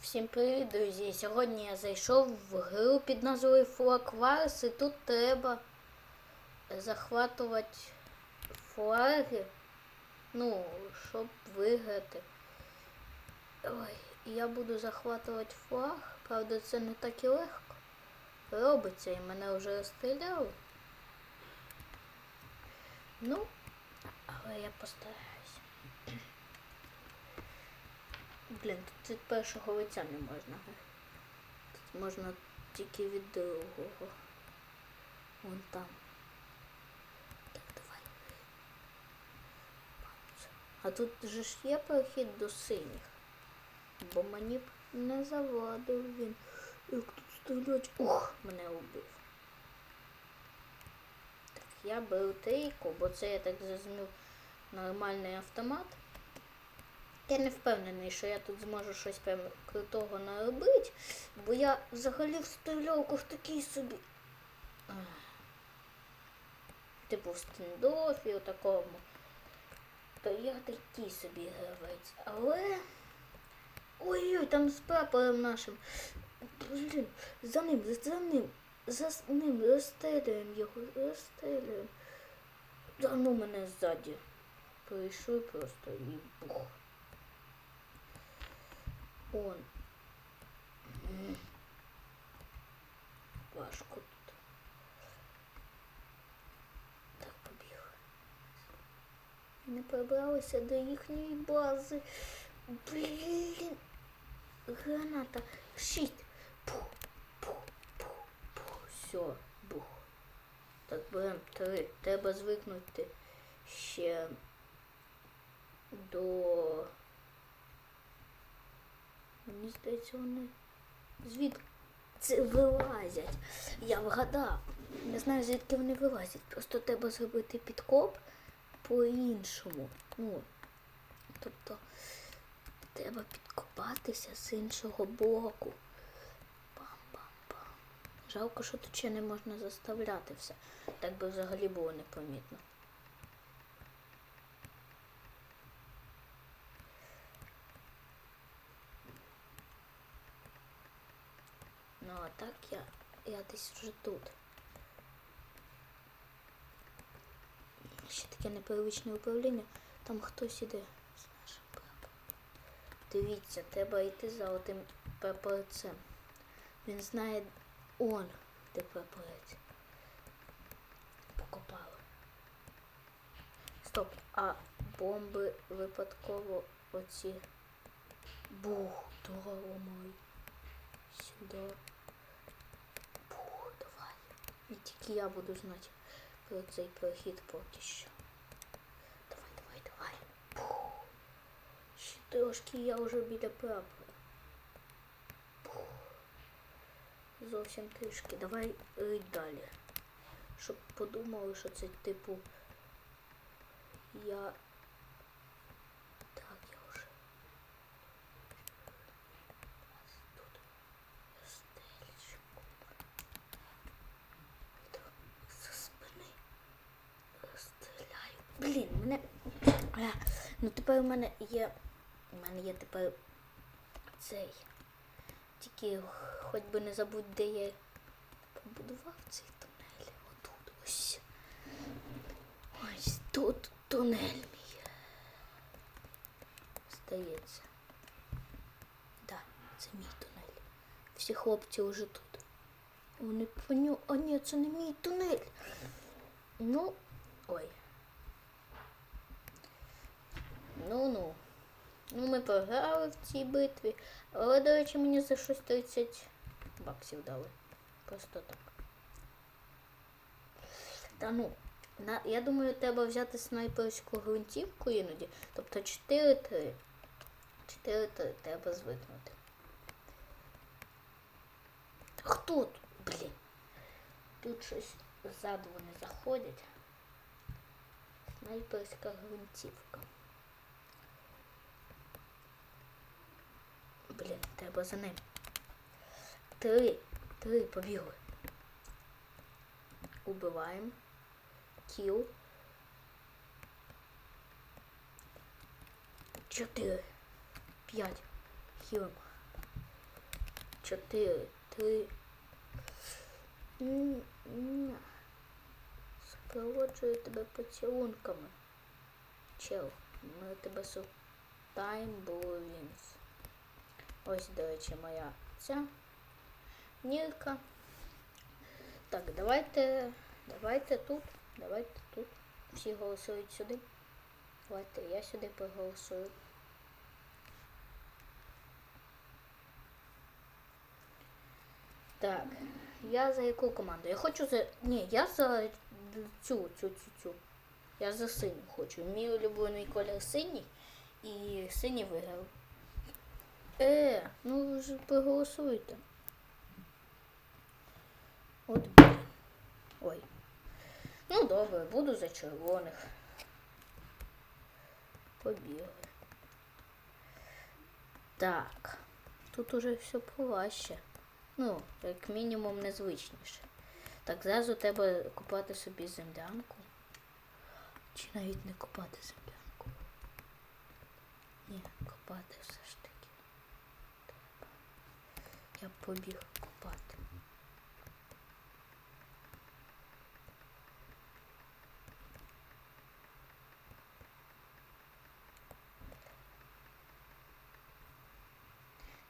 Всім привіт, друзі! Сьогодні я зайшов в гру під назвою Wars і тут треба захватувати флаги, ну, щоб виграти. Ой, я буду захватувати флаг, правда це не так і легко. Робиться і мене вже розстріляли. Ну, але я постараюся. Блін, тут від першого лиця не можна. Тут можна тільки від другого. Вон там. Так, давай. А тут же ж є прохід до синіх. Бо мені б не завадив він. Як тут стрілять. Ух, мене убив. Так, я беру трійку, бо це я так зрозумів нормальний автомат. Я не впевнений, що я тут зможу щось прям крутого наробити, бо я взагалі в стрільовках такий собі. Типу в стендофі, у такому. То я такий собі гравець. Але. Ой-ой, там з прапором нашим. Блін, за ним, за ним, за ним розстрілюємо його, розстрілюємо. Да ну мене ззаді. Прийшли просто і бух. Он. Важко тут. Так, побіг. Не пробралися до їхньої бази. Блін. Граната. Шість. Пух, пух, пух, пух. Все, бух. Так, берем три. Треба звикнути ще до. Мені здається, вони це вилазять. Я вгадав. Не знаю, звідки вони вилазять. Просто треба зробити підкоп по-іншому. Ну, тобто треба підкопатися з іншого боку. Пам-пам-пам. Жалко, що тут ще не можна заставляти все. Так би взагалі було непомітно. Ну а так я, я десь вже тут. Ще таке непривичне управління. Там хтось іде з нашим прапором. Дивіться, треба йти за отим прапорцем. Він знає он, де прапорець. Покопали. Стоп, а бомби випадково оці. Бух, дорого мой. Сюди. Бух, давай. І тільки я буду знати про цей прохід поки що. Давай, давай, давай. Пух. Ще трошки я вже біля прапора. Зовсім трішки. Давай рить далі. Щоб подумали, що це типу. Я. Так, я вже. Тут. Стелечку. За спини. Розстріляю. Блін, мене. Ну тепер у мене є. У мене є тепер цей. Тільки хоч би не забудь, де я побудував цей тунель. Отут ось. Ось тут тунель мій. Здається. Да, це мій тунель. Всі хлопці вже тут. Вони поню. А ні, це не мій тунель. Ну, ой. Ну-ну. Ну, ми програли в цій битві. Але, до речі, мені за щось 30 баксів дали. Просто так. Та ну, на, я думаю, треба взяти снайперську гвинтівку іноді. Тобто 4-3. 4-3 треба звикнути. Хто тут? Блін. Тут щось ззаду вони заходять. Снайперська гвинтівка. Блін, треба за ним. Три. Три побігли. Убиваємо. Кіл. Чотири. П'ять. Хілимо. чотири, три. Супроводжую тебе поцілунками. Чел, ми тебе су... Time Balloons. Ось, до речі, моя ця нірка. Так, давайте, давайте тут, давайте тут. Всі голосують сюди. Давайте я сюди проголосую. Так, я за яку команду? Я хочу за. Ні, я за цю, цю, цю, цю. Я за синю хочу. Мій улюблений колір синій і синій виграв. Е, ну ви ж проголосуйте. От. Ой. Ну добре, буду за червоних. Побігли. Так. Тут уже все поважче. Ну, як мінімум незвичніше. Так, зразу треба купати собі землянку. Чи навіть не копати землянку. Ні, копати все ж таки. Треба. Я побіг копати.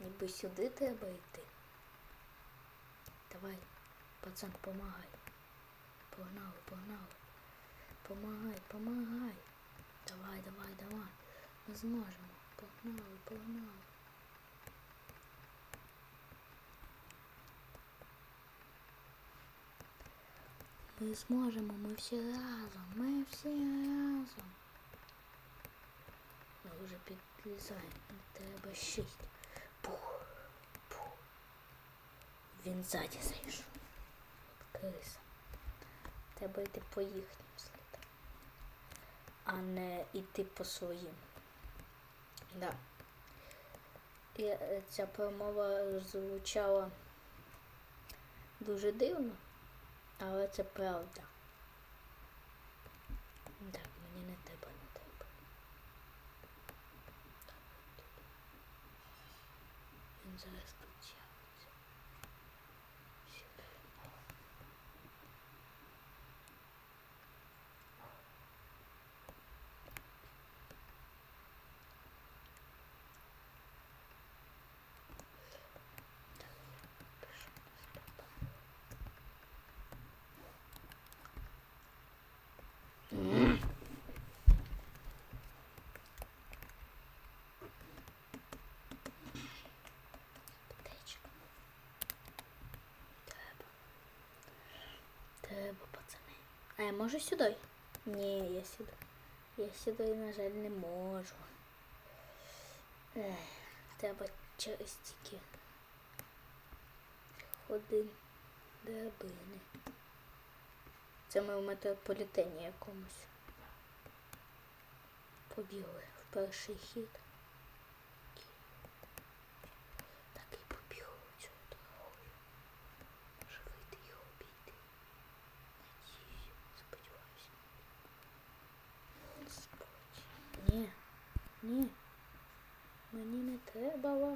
Ніби сюди треба йти. Давай, пацан, помагай. Погнали, погнали. Помагай, помагай. Давай, давай, давай. Ми зможемо. Погнали, погнали. Ми зможемо, ми всі разом, ми всі разом. Ми вже підлізаємо, треба шість. Пух, пух. Він ззаді зайшов. Криса. Треба йти по їхнім слідам, а не йти по своїм. Да. І е, ця промова звучала дуже дивно, але це правда. Так, мені не треба, не треба. Він зараз тут з'явиться. Сюди. Птичка. Треба. Треба, пацани. А я можу сюди? Ні, я сюди. Я сюди, на жаль, не можу. Треба через тільки ходи драбини. Це ми в метрополітені якомусь. Побігли в перший хід.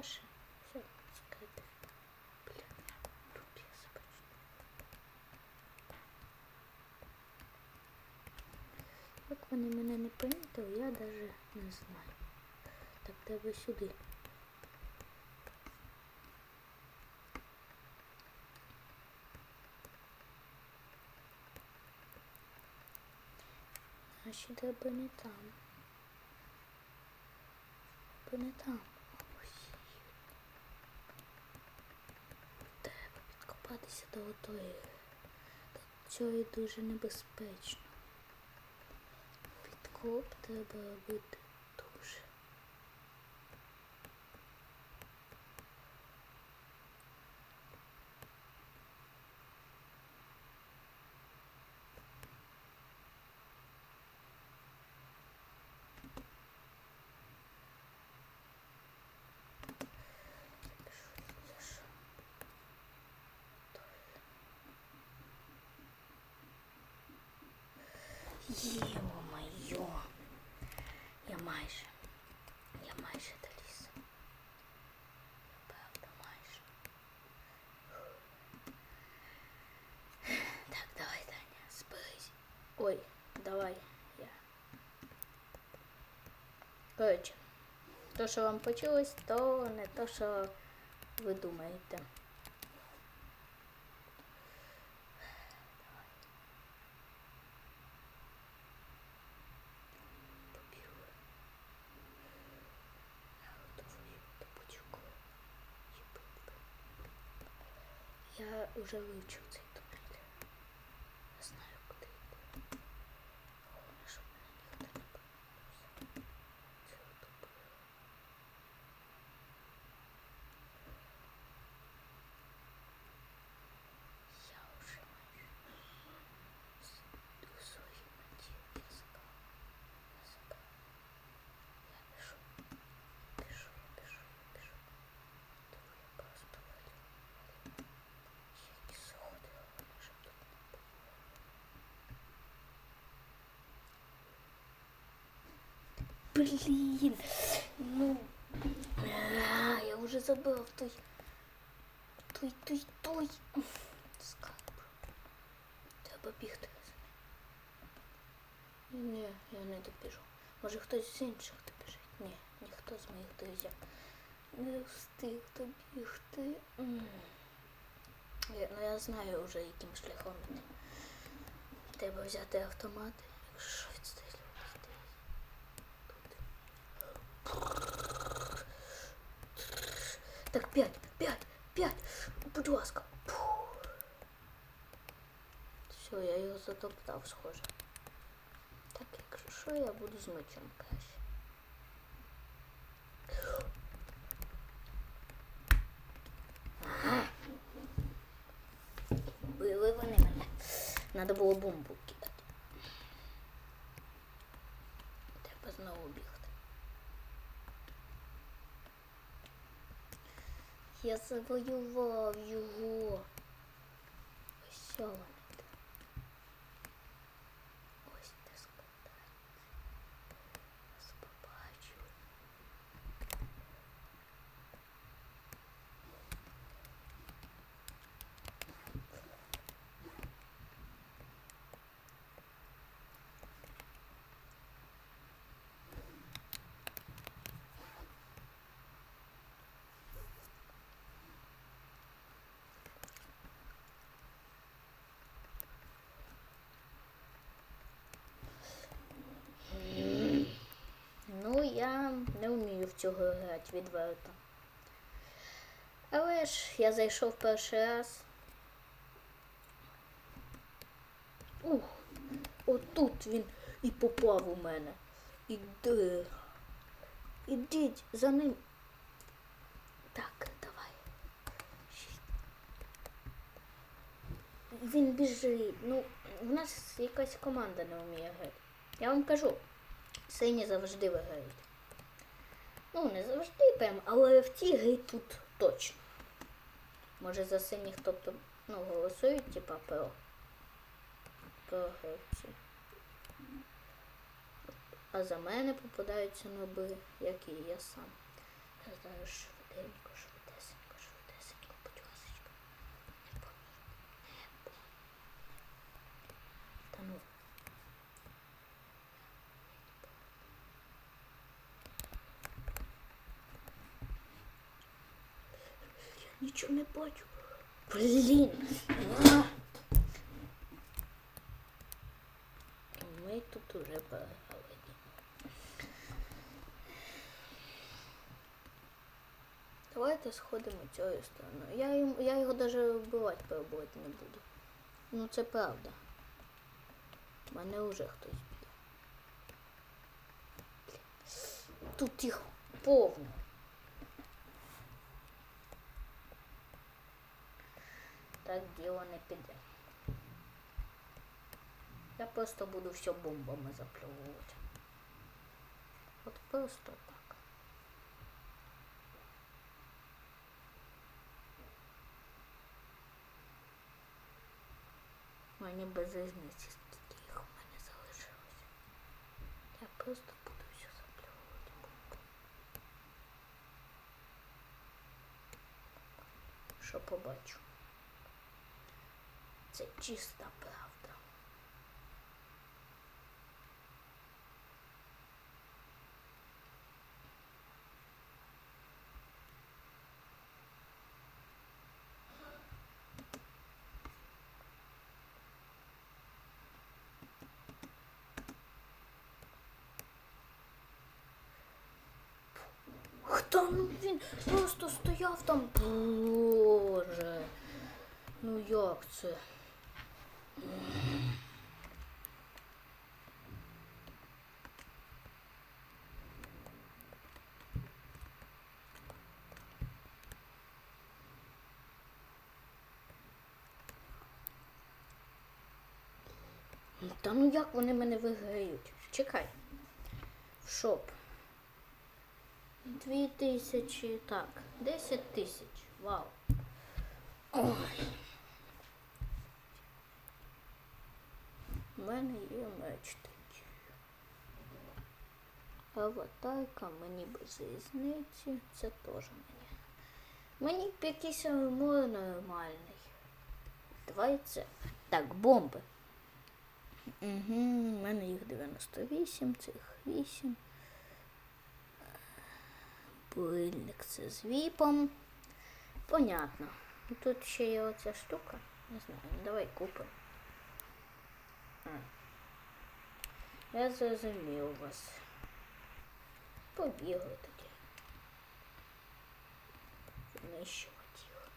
треба ваше. Все, чекайте. Бля, тут я забачу. Як вони мене не помітили, я навіть не знаю. Так треба сюди. Наші треба не там. Треба не там. До отої. До цього дуже небезпечно. Підкоп треба робити давай. Я. Коротше, то, що вам почулось, то не то, що ви думаєте. Я уже выучил цей Блін, ну а, я вже забив той. Той, той, той. Скайп. Треба бігти. Ні, я не добіжу. Може хтось з інших добіжить? Ні, ніхто з моїх друзів не встиг добігти. Я, ну я знаю вже яким шляхом. Треба взяти автомат, якщо відстрілювати десь. Так, п'ять, п'ять, п'ять. Будь ласка. Фух. Все, я його затоптав, схоже. Так, якщо що, я буду з мечем краще. Били вони мене. Надо було бомбу кидати. Треба знову бігти. Я завоював його. Ось де. Ось де складається. Вас побачу. Ну, я не вмію в цього грати відверто. Але ж я зайшов перший раз. Ух, отут він і попав у мене. Іди. Ідіть за ним. Так, давай. Він біжить. Ну, в нас якась команда не вміє грати. Я вам кажу, сині завжди виграють. Ну, не завжди прям, але в цій грі тут точно. Може за синіх, тобто, ну, голосують, типа про, про гравців. А за мене попадаються ноби, як і я сам. Я знаю швиденько, швидесенько, швидесенько, будь ласочка. Не помій. Не помій. Та ну. Я не бачу. Блін. Ми тут уже програли. Давайте сходимо цією стороною. Я, йому- я його навіть вбивати пробувати не буду. Ну це правда. Мене вже хтось б'є. Тут їх повно. Так діло не піде. Я просто буду все бомбами заплювувати. От просто так. Мені без різниці, скільки їх у мене залишилось. Я просто буду все заплювати бомбами. Що побачу. Це чиста правда. Хто ну він просто стояв там боже? Ну як це? Та ну як вони мене виграють? Чекай. Шоп. Дві тисячі, так, десять тисяч. Вау. Ой. У мене є меч такий. Аватарка мені без різниці. Це теж мені. Мені якийсь армор нормальний. Давай це. Так, бомби. Угу, у мене їх 98, цих 8. Пильник це з віпом. Понятно. Тут ще є оця штука. Не знаю, давай купимо. Я зрозумів вас. Побігли тоді. Знищувати їх.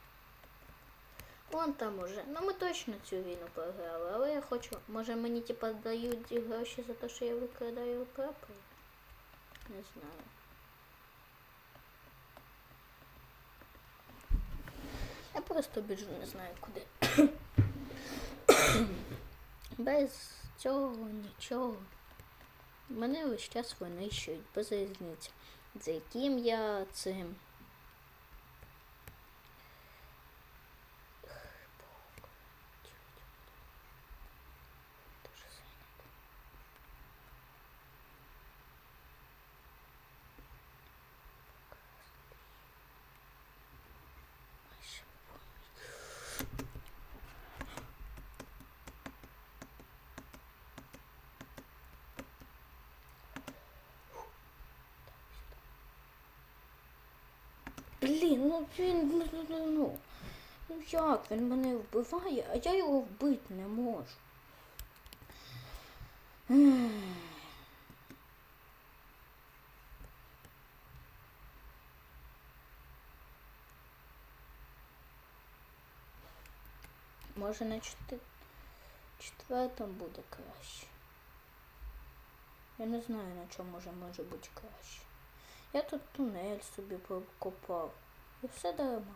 Вон там уже. Ну ми точно цю війну програли, але я хочу. Може мені типа дають гроші за те, що я викрадаю прапор? Не знаю. Я просто біжу, не знаю куди. Без цього нічого. Мене весь час винищують, без різниці. За яким я цим. Дуже зайнято. Майже поміть. Блін, ну він ну, ну, ну, ну. Ну як він мене вбиває, а я його вбити не можу. Може на чотир... четвертому буде краще. Я не знаю, на чому може, може бути краще. Я тут тунель собі покопав. І все дарма.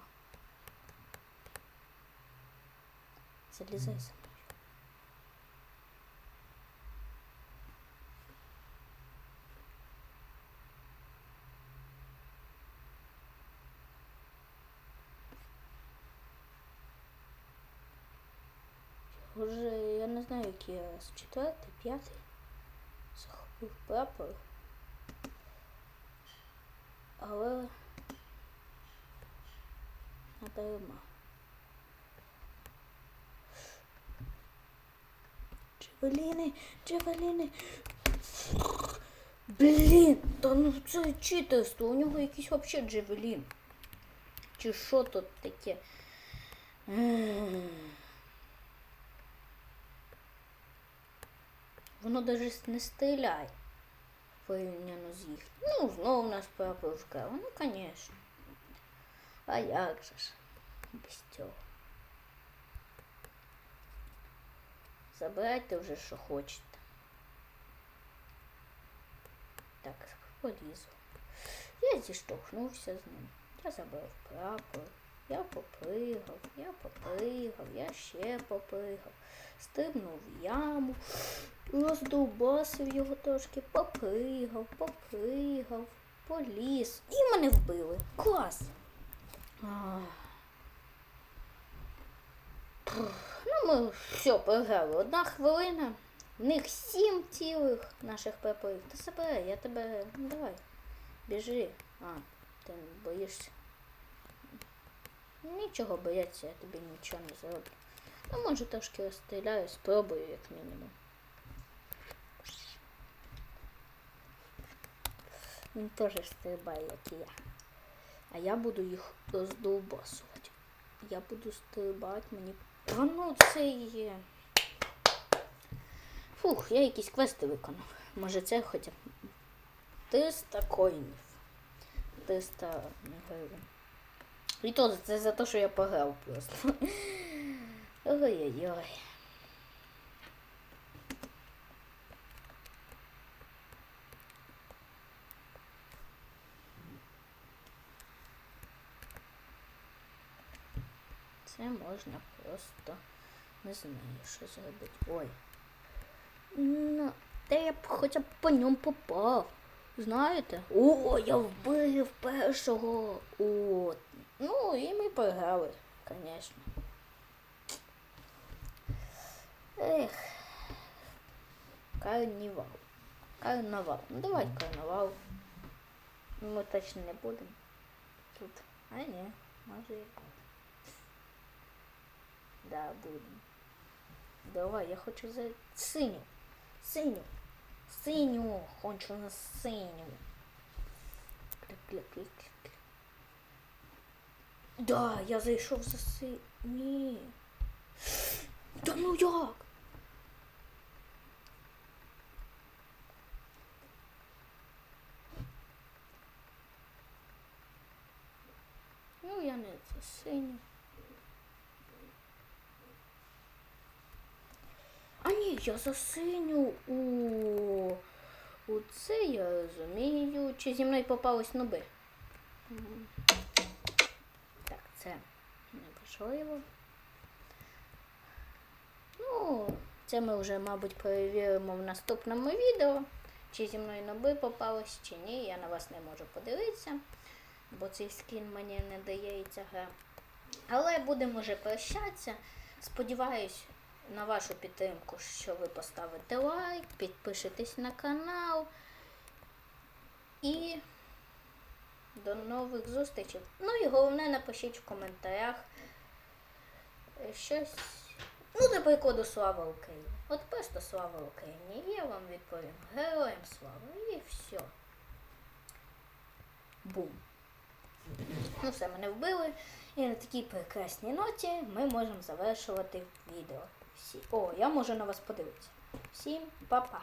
Залізай за мною. Уже я не знаю, який раз. Четвертий, п'ятий. Захопив прапор. Але надарма. Джевеліни, джевеліни. Блін, та ну це читерство, у нього якийсь вообще джевелін. Чи що тут таке? Воно навіть не стріляє порівняно з їх. Ну, знову в нас прапорушка. Ну, звісно. А як же ж? Без цього. Забирайте вже, що хочете. Так, полізу. Я зіштовхнувся з ним. Я забрав прапор. Я попригав, я попригав, я ще попригав. Стрибнув в яму, роздовбасив його трошки, попригав, попригав, поліз. І мене вбили. Клас. Ну, ми все, програли. Одна хвилина. В них сім цілих наших прапорів. Та забирай, я тебе. Ну давай. Біжи. А, ти боїшся. Нічого бояться, я тобі нічого не зроблю. Ну, може трошки розстріляю, спробую, як мінімум. Він теж стрибає, як і я. А я буду їх роздовбасувати. Я буду стрибати мені. Та ну це є. Фух, я якісь квести виконав. Може це хоча б 300 коїнів. 400 гривень. І то це за те, що я пограв просто. Ой-ой-ой. Це можна просто не знаю, що зробити. Ой. Ну, та я б хоча б по ньому попав. Знаєте? О, я вбив першого. О, ну і ми програли, звісно. Ех. Карнівал. Карнавал. Ну давай карнавал. Ми точно не будемо. Тут. А ні, може і. Да, будемо. Давай, я хочу за синю. Синю. Синю. Хочу на синю. Да, я зайшов за си... Та ну як? Ну, я не за синю. Ні, я за синю. У, у це я розумію. Чи зі мною попались ноби? Так, це неважливо. Ну, це ми вже, мабуть, перевіримо в наступному відео. Чи зі мною ноби попались, чи ні. Я на вас не можу подивитися, бо цей скін мені не дається гра. Але будемо вже прощатися. Сподіваюсь на вашу підтримку, що ви поставите лайк, підпишетесь на канал. І до нових зустрічей. Ну і головне, напишіть в коментарях щось. Ну, до прикладу, слава Україні. От просто слава Україні. Я вам відповім. Героям слава. І все. Бум. Ну, все, мене вбили. І на такій прекрасній ноті ми можемо завершувати відео. О, я можу на вас подивитися. Всім па-па.